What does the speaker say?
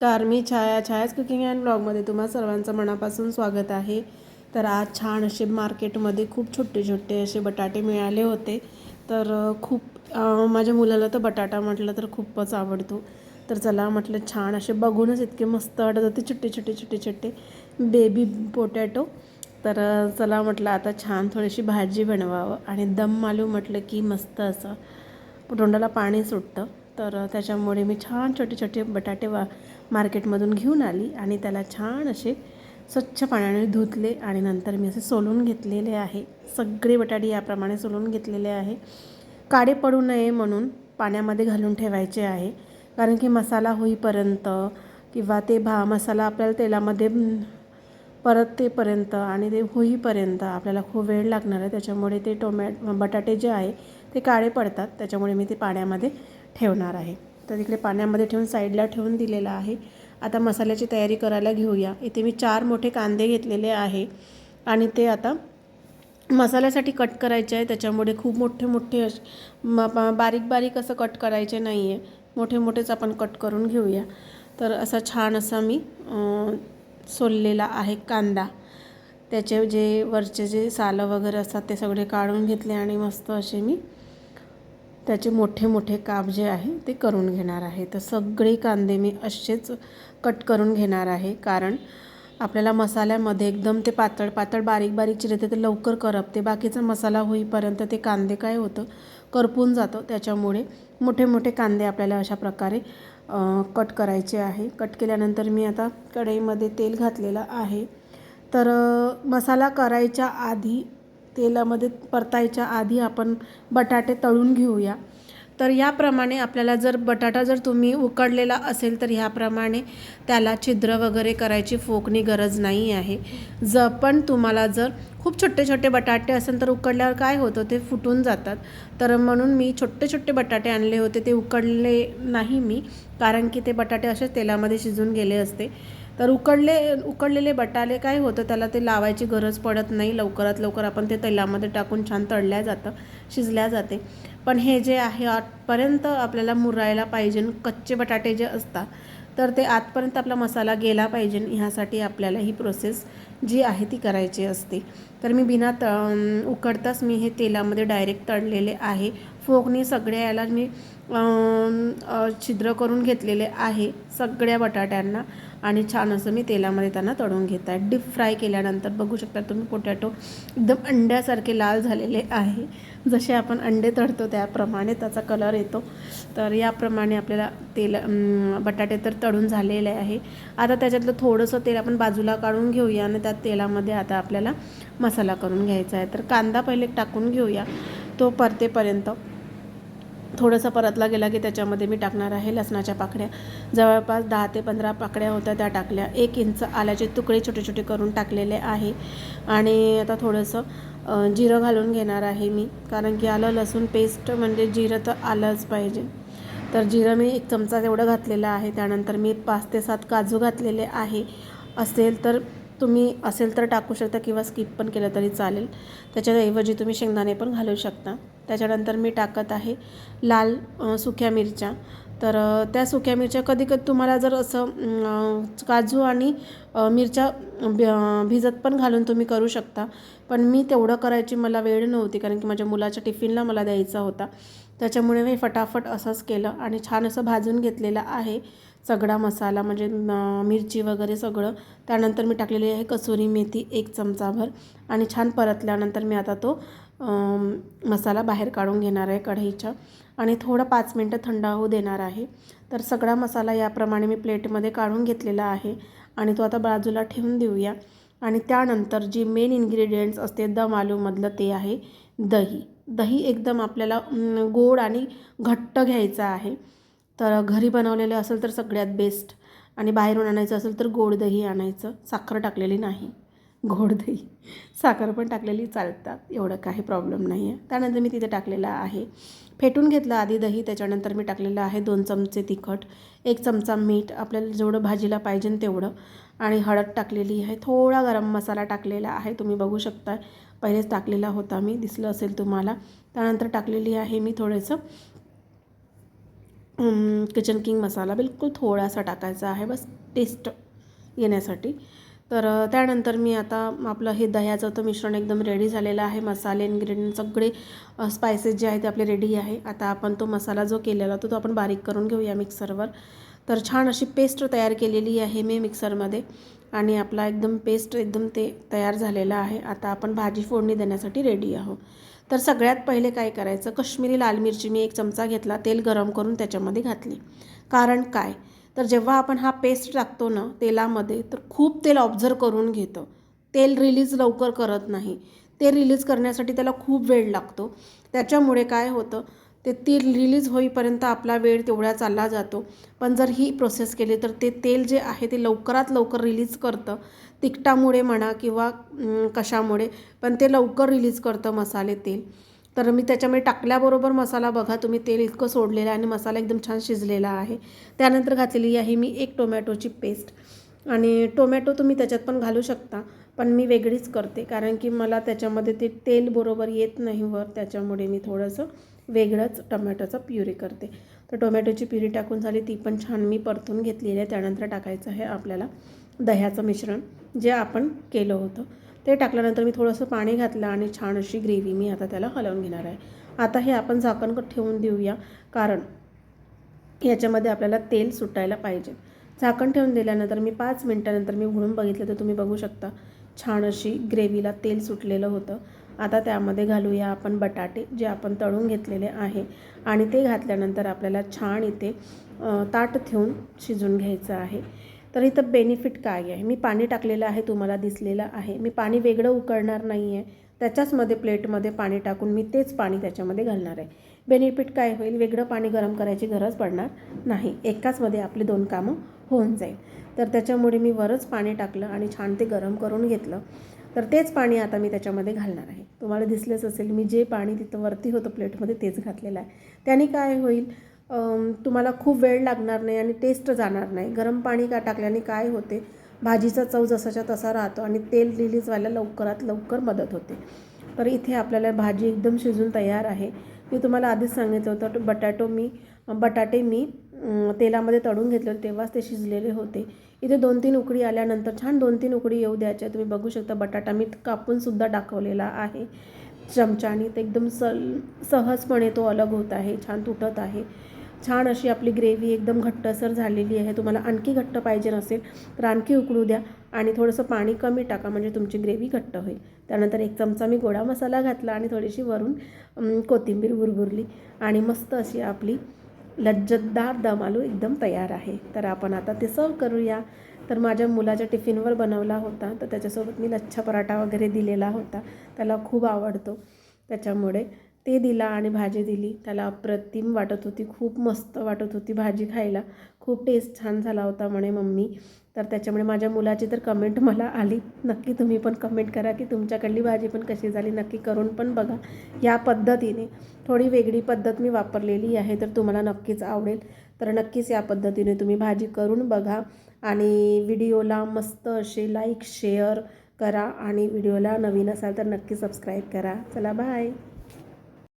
तर मी छाया छायाच cooking and ब्लॉगमध्ये तुम्हा सर्वांचं मनापासून स्वागत आहे. तर आज छान असे मार्केटमध्ये खूप छोटे छोटे असे बटाटे मिळाले होते. तर खूप माझ्या मुलाला तर बटाटा म्हटलं तर खूपच आवडतो. तर चला म्हटलं छान असे बघूनच इतके मस्त वाटत होते छोटे छोटे छोटे छोटे बेबी पोटॅटो तर चला म्हटलं आता छान थोडीशी भाजी बनवावं. आणि दम आलू म्हटलं की मस्त असं तोंडाला पाणी सुटतं. तर त्याच्यामुळे मी छान छोटे छोटे बटाटे वा मार्केटमधून घेऊन आली आणि त्याला छान असे स्वच्छ पाण्याने धुतले आणि नंतर मी असे सोलून घेतलेले आहे. सगळे बटाटे याप्रमाणे सोलून घेतलेले आहे. काळे पडू नये म्हणून पाण्यामध्ये घालून ठेवायचे आहे. कारण की मसाला होईपर्यंत किंवा ते भा मसाला आपल्याला तेलामध्ये परततेपर्यंत आणि ते होईपर्यंत आपल्याला खूप वेळ लागणार आहे. त्याच्यामुळे ते टोमॅट बटाटे जे आहे ते काळे पडतात. त्याच्यामुळे मी ते पाण्यामध्ये ठेवणार आहे. तर तिकडे पाण्यामध्ये ठेवून साईडला ठेवून दिलेलं आहे. आता मसाल्याची तयारी करायला घेऊया. इथे मी चार मोठे कांदे घेतलेले आहे. आणि ते आता मसाल्यासाठी कट करायचे आहे. त्याच्यामुळे खूप मोठे मोठे असे म बारीक बारीक असं कट करायचे नाही आहे मोठे मोठेच आपण कट करून घेऊया. तर असा छान असा मी सोललेला आहे कांदा. त्याचे जे वरचे जे सालं वगैरे असतात ते सगळे काढून घेतले आणि मस्त असे मी त्याचे मोठे मोठे काप जे आहे ते करून घेणार आहे. तर सगळे कांदे मी असेच कट करून घेणार आहे. कारण आपल्याला मसाल्यामध्ये एकदम ते पातळ पातळ बारीक बारीक चिरते ते लवकर करपते. बाकीचा मसाला होईपर्यंत ते कांदे काय होतं? करपून जातं. त्याच्यामुळे मोठे मोठे कांदे आपल्याला अशा प्रकारे कट करायचे आहे. कट केल्यानंतर मी आता कढईमध्ये तेल घातलेलं आहे. तर मसाला करायच्या आधी तेलामध्ये परतायच्या आधी आपण बटाटे तळून घेऊया. तर याप्रमाणे आपल्याला जर बटाटा जर तुम्ही उकडलेला असेल तर ह्याप्रमाणे त्याला छिद्र वगैरे करायची फोकणी गरज नाही आहे. ज पण तुम्हाला जर खूप छोटे छोटे बटाटे असेल तर उकडल्यावर काय होतं ते फुटून जातात. तर म्हणून मी छोटे छोटे बटाटे आणले होते ते उकडले नाही मी कारण की ते बटाटे असे तेलामध्ये शिजून गेले असते. तर उकडले उकडलेले बटाले काय होतं त्याला ते लावायची गरज पडत नाही. लवकरात लवकर आपण ते तेलामध्ये टाकून छान तळल्या जातं शिजल्या जाते. पण हे जे आहे आतपर्यंत आपल्याला मुरायला पाहिजे कच्चे बटाटे जे असतात तर ते आतपर्यंत आपला मसाला गेला पाहिजे. ह्यासाठी आपल्याला ही प्रोसेस जी आहे ती करायची असते. तर मी बिना त उकडताच मी हे तेलामध्ये डायरेक्ट तळलेले आहे. फोगणी सगळ्या याला मी छिद्र करून घेतलेले आहे सगळ्या बटाट्यांना. आणि छान असं मी तेलामध्ये त्यांना तळून घेत आहे. डीप फ्राय केल्यानंतर बघू शकता तुम्ही पोटॅटो एकदम अंड्यासारखे लाल झालेले आहे. जसे आपण अंडे तळतो त्याप्रमाणे त्याचा कलर येतो. तर याप्रमाणे आपल्याला तेल बटाटे तर तळून झालेले आहे. आता त्याच्यातलं थोडंसं तेल आपण बाजूला काढून घेऊया आणि त्या तेलामध्ये आता आपल्याला मसाला करून घ्यायचा आहे. तर कांदा पहिले टाकून घेऊया. तो परतेपर्यंत. थोडंसं परतला गेला की त्याच्यामध्ये मी टाकणार आहे लसणाच्या पाकड्या जवळपास दहा ते पंधरा पाकड्या होत्या त्या टाकल्या. एक इंच आल्याचे तुकडे छोटे छोटे करून टाकलेले आहे. आणि आता थोडंसं जिरं घालून घेणार आहे मी. कारण की आलं लसूण पेस्ट म्हणजे जिरं तर आलंच पाहिजे. तर जिरं मी एक चमचा तेवढं घातलेलं आहे. त्यानंतर मी पाच ते सात काजू घातलेले आहे. असेल तर तुम्ही असेल तर टाकू शकता किंवा स्किप पण केलं तरी चालेल. त्याच्याऐवजी तुम्ही शेंगदाणे पण घालू शकता. त्याच्यानंतर मी टाकत आहे लाल सुक्या मिरच्या. तर त्या सुक्या मिरच्या कधी कधी तुम्हाला जर असं काजू आणि मिरच्या भिजत पण घालून तुम्ही करू शकता. पण मी तेवढं करायची मला वेळ नव्हती कारण की माझ्या मुलाच्या टिफिनला मला द्यायचा होता. त्याच्यामुळे मी फटाफट असंच केलं आणि छान असं भाजून घेतलेलं आहे सगळा मसाला म्हणजे मिरची वगैरे सगळं. त्यानंतर मी टाकलेली आहे कसुरी मेथी एक चमचाभर आणि छान परतल्यानंतर मी आता तो मसाला बाहेर काढून घेणार आहे कढईच्या. आणि थोडं पाच मिनटं थंड होऊ देणार आहे. तर सगळा मसाला याप्रमाणे मी प्लेटमध्ये काढून घेतलेला आहे. आणि तो आता बाजूला ठेवून देऊया. आणि त्यानंतर जी मेन इन्ग्रेडियंट्स असते दम आलूमधलं ते आहे दही. दही एकदम आपल्याला गोड आणि घट्ट घ्यायचं आहे. तर घरी बनवलेलं असेल तर सगळ्यात बेस्ट आणि बाहेरून आणायचं असेल तर गोड दही आणायचं. साखर टाकलेली नाही. गोड दही. साखर पण टाकलेली चालतात एवढं काही प्रॉब्लेम नाही आहे त्यानंतर मी तिथे टाकलेलं आहे. फेटून घेतलं आधी दही त्याच्यानंतर मी टाकलेलं आहे दोन चमचे तिखट एक चमचा मीठ आपल्याला जेवढं भाजीला पाहिजे तेवढं. आणि हळद टाकलेली आहे थोडा गरम मसाला टाकलेला आहे तुम्ही बघू शकता पहिलेच टाकलेला होता मी दिसलं असेल तुम्हाला. त्यानंतर टाकलेली आहे मी थोडंसं किचन किंग मसाला बिलकुल थोडासा टाकायचा आहे बस टेस्ट येण्यासाठी. तर त्यानंतर मी आता आपलं हे दह्याचं तर मिश्रण एकदम रेडी झालेलं आहे. मसाले इन्ग्रेडियंट सगळे स्पायसेस जे आहेत ते आपले रेडी आहे. आता आपण तो मसाला जो केलेला तो तो आपण बारीक करून घेऊया मिक्सरवर तर छान अशी पेस्ट तयार केलेली आहे मी मिक्सरमध्ये आणि आपला एकदम पेस्ट एकदम ते तयार झालेला आहे. आता आपण भाजी फोडणी देण्यासाठी रेडी आहोत. तर सगळ्यात पहिले काय करायचं? कश्मीरी लाल मिरची मी एक चमचा घेतला. तेल गरम करून त्याच्यामध्ये घातली. कारण काय? तर जेव्हा आपण हा पेस्ट टाकतो ना तेलामध्ये तर खूप तेल ऑब्झर्व करून घेतं. तेल रिलीज लवकर करत नाही. ते रिलीज करण्यासाठी त्याला खूप वेळ लागतो. त्याच्यामुळे काय होतं ते ती रिलीज होईपर्यंत आपला वेळ तेवढा चालला जातो. पण जर ही प्रोसेस केली तर ते तेल जे आहे ते लवकरात लवकर रिलीज करतं. तिखटामुळे म्हणा किंवा कशामुळे पण ते लवकर रिलीज करतं मसाले तेल. तर मी त्याच्यामध्ये टाकल्याबरोबर मसाला बघा तुम्ही तेल इतकं सोडलेलं आहे आणि मसाला एकदम छान शिजलेला आहे. त्यानंतर घातलेली आहे मी एक टोमॅटोची पेस्ट. आणि टोमॅटो तुम्ही त्याच्यात पण घालू शकता पण मी वेगळीच करते कारण की मला त्याच्यामध्ये ते तेल बरोबर येत नाही वर. त्याच्यामुळे मी थोडंसं वेगळंच टोमॅटोचा प्युरी करते. तर टोमॅटोची प्युरी टाकून झाली ती पण छान मी परतून घेतलेली आहे. त्यानंतर टाकायचं आहे आपल्याला दह्याचं मिश्रण जे आपण केलं होतं. ते टाकल्यानंतर मी थोडंसं पाणी घातलं आणि छान अशी ग्रेव्ही मी आता त्याला हलवून घेणार आहे. आता हे आपण झाकण ठेवून देऊया कारण याच्यामध्ये आपल्याला तेल सुटायला पाहिजे. झाकण ठेवून दिल्यानंतर मी पाच मिनटानंतर मी उघडून बघितलं तर तुम्ही बघू शकता छान अशी ग्रेव्हीला तेल सुटलेलं होतं. आता त्यामध्ये घालूया आपण बटाटे जे आपण तळून घेतलेले आहे. आणि ते घातल्यानंतर आपल्याला छान इथे ताट ठेवून शिजून घ्यायचं आहे. तर इथं बेनिफिट काय आहे? मी पाणी टाकलेलं आहे तुम्हाला दिसलेलं आहे. मी पाणी वेगळं उकळणार नाही आहे त्याच्याचमध्ये प्लेटमध्ये पाणी टाकून मी तेच पाणी त्याच्यामध्ये घालणार आहे. बेनिफिट काय होईल? वेगळं पाणी गरम करायची गरज पडणार नाही. एकाचमध्ये आपले दोन कामं होऊन जाईल. तर त्याच्यामुळे मी वरच पाणी टाकलं आणि छान ते गरम करून घेतलं. तर तेच पाणी आता मी त्याच्यामध्ये घालणार आहे. तुम्हाला दिसलेच असेल मी जे पाणी तिथं वरती होतं प्लेटमध्ये तेच घातलेलं आहे. त्याने काय होईल? तुम्हाला खूप वेळ लागणार नाही आणि टेस्ट जाणार नाही. गरम पाणी का टाकल्याने काय होते? भाजीचा चव जसाच्या तसा राहतो आणि तेल रिलीज व्हायला लवकरात लवकर मदत होते. तर इथे आपल्याला भाजी एकदम शिजून तयार आहे. मी तुम्हाला आधीच सांगितलं होतं बटाटो मी बटाटे मी तेलामध्ये तळून घेतले होते तेव्हाच ते शिजलेले होते. इथे दोन तीन उकडी आल्यानंतर छान दोन तीन उकडी येऊ द्यायच्या. तुम्ही बघू शकता बटाटा मी कापूनसुद्धा दाखवलेला आहे. चमच्याने ते एकदम सल सहजपणे तो अलग होत आहे छान तुटत आहे. छान अशी आपली ग्रेव्ही एकदम घट्टसर झालेली आहे. तुम्हाला आणखी घट्ट पाहिजे नसेल तर आणखी उकळू द्या आणि थोडंसं पाणी कमी टाका म्हणजे तुमची ग्रेव्ही घट्ट होईल. त्यानंतर एक चमचा मी गोडा मसाला घातला आणि थोडीशी वरून कोथिंबीर भुरभुरली आणि मस्त अशी आपली लज्जतदार दम आलू एकदम तयार आहे. तर आपण आता ते सर्व करूया. तर माझ्या मुलाच्या टिफिनवर बनवला होता तर त्याच्यासोबत मी लच्छा पराठा वगैरे दिलेला होता. त्याला खूप आवडतो. त्याच्यामुळे ते दिला आणि भाजी दिली. त्याला अप्रतिम वाटत होती. खूप मस्त वाटत होती भाजी खायला. खूप टेस्ट छान झाला होता म्हणे मम्मी. तर त्याच्यामुळे माझ्या मुलाची तर कमेंट मला आली. नक्की तुम्ही पण कमेंट करा की तुमच्याकडली भाजी पण कशी झाली. नक्की करून पण बघा. या पद्धतीने. थोडी वेगळी पद्धत मी वापरलेली आहे तर तुम्हाला नक्कीच आवडेल. तर नक्कीच या पद्धतीने तुम्ही भाजी करून बघा आणि व्हिडिओला मस्त असे लाईक शेअर करा आणि व्हिडिओला नवीन असाल तर नक्की सबस्क्राईब करा. चला बाय